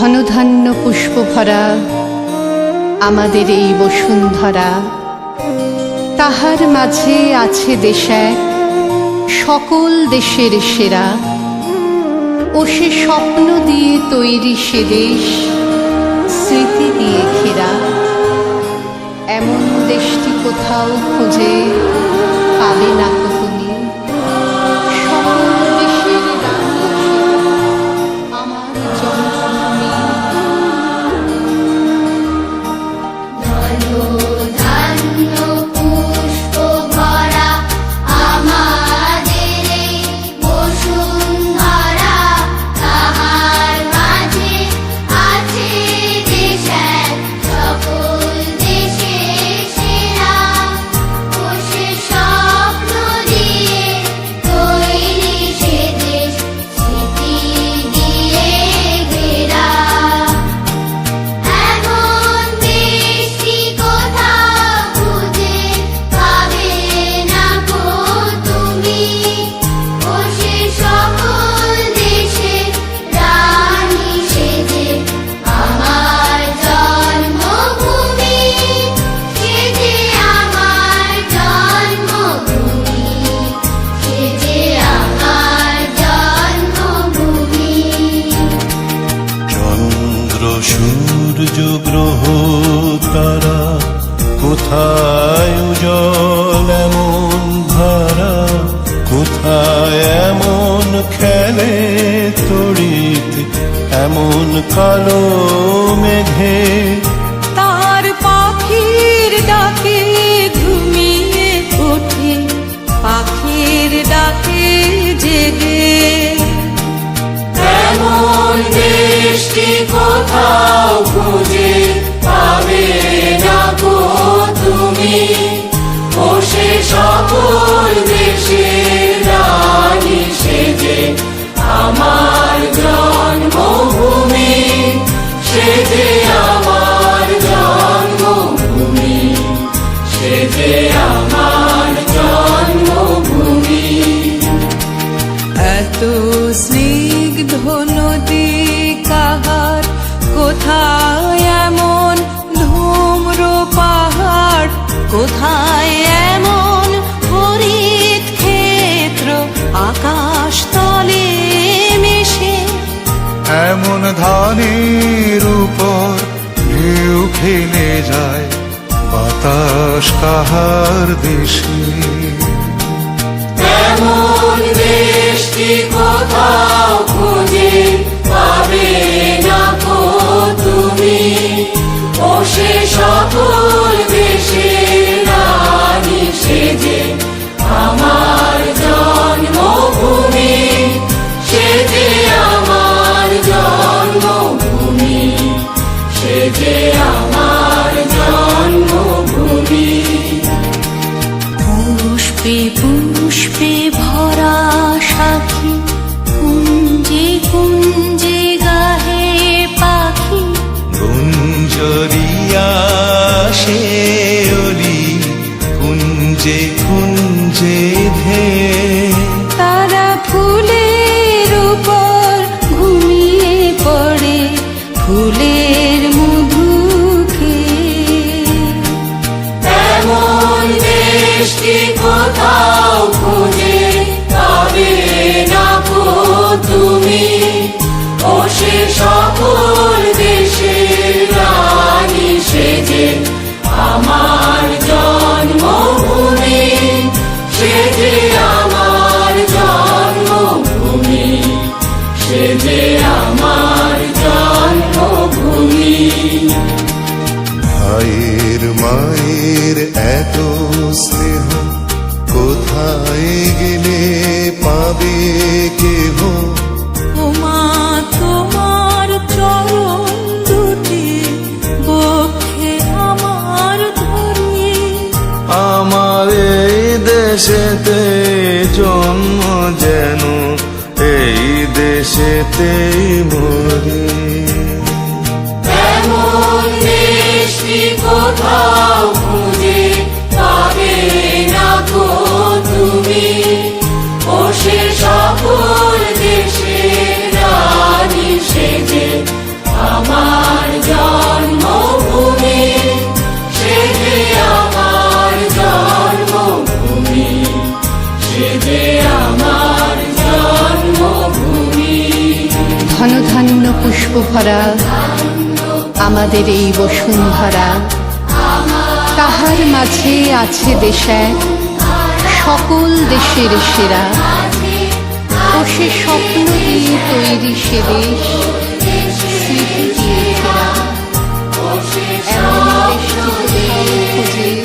ঘনধান্য পুষ্প ভরা আমাদের এই বসুন্ধরা। তাহার মাঝে আছে দেশ সকল দেশের সেরা। ও সে স্বপ্ন দিয়ে তৈরি সে দেশ, স্মৃতি দিয়ে ঘেরা। এমন দেশটি কোথাও খুঁজে পাবে না সূর্য গ্রহ তারা কোথায় উজল এমন ধারা? কোথায় এমন খেলে তড়িৎ? এমন কালো মেঘে? তার পাখির ডাকে ঘুমিয়ে ওঠে। পাখির ডাকে দেশটি কোথাও খুঁজে পাবে না গো তুমি। বসে সকল দেশে রানী সেজে আমার জন্মভূমি সেজে এমন ধানের উপর ঢেউ খেলে যায় বাতাস কাহার দেশে। সেজে আমার দেশটি কোথাও খুঁজে তবে ডাকো তুমি। তুমি সে সকল দেশের কেহ ওমা তোমার চরণ দুটি বক্ষে আমার ধরি। আমার এই দেশেতে জন্ম যেন এই দেশেতেই মরে। ধনধান্য পুষ্প ভরা আমাদের এই বসুন্ধরা। তাহার মাঝে আছে দেশ, সকল দেশের সেরা। ও সে স্বপ্ন দিয়ে তৈরি সে দেশ, স্মৃতি দিয়ে এমন কোথাও খোঁজে